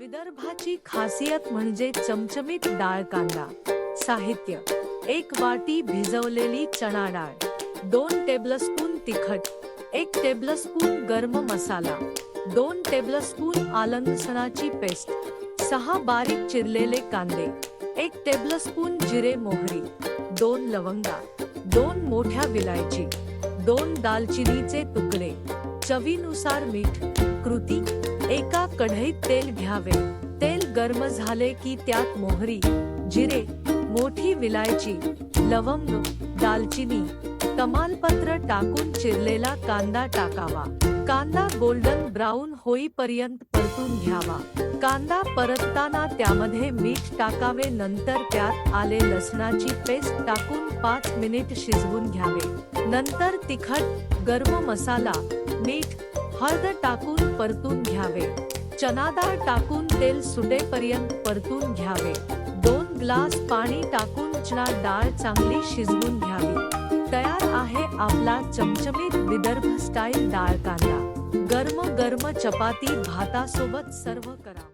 विदर्भाची खासियत म्हणजे चमचमीत डाळ कांदा. साहित्य. एक वाटी भिजवलेली चणा डाळ. दोन टेबलस्पून तिखट. एक टेबलस्पून गरम मसाला. दोन टेबलस्पून आलंसणाची पेस्ट. सहा बारीक चिरलेले कांदे. एक टेबलस्पून जिरे मोहरी. दोन लवंगा. दोन मोठ्या विलायची. दोन दालचिनीचे तुकडे. चवीनुसार मीठ. कृती. एका कढईत तेल घ्यावे. तेल गरम झाले की त्यात मोहरी जिरे मोठी विलायची लवंग दालचिनी तमालपत्र टाकून चिरलेला कांदा टाकावा. कांदा गोल्डन ब्राऊन होईपर्यंत परतून घ्यावा. कांदा परतताना त्यामध्ये मीठ टाकावे नंतर त्यात आले लसणाची पेस्ट टाकून पाच मिनिट शिजवून घ्यावे. नंतर तिखट गरम मसाला मीठ हळद टाकून परतून घ्यावे. चना डाळ टाकून तेल सुटेपर्यंत परतून घ्यावे. दोन ग्लास पाणी टाकून चणा डाळ चांगली शिजवून घ्यावी. तयार आहे आपला चमचमीत विदर्भ स्टाईल डाळ कांदा. गर्म गर्म चपाती भातासोबत सर्व करा.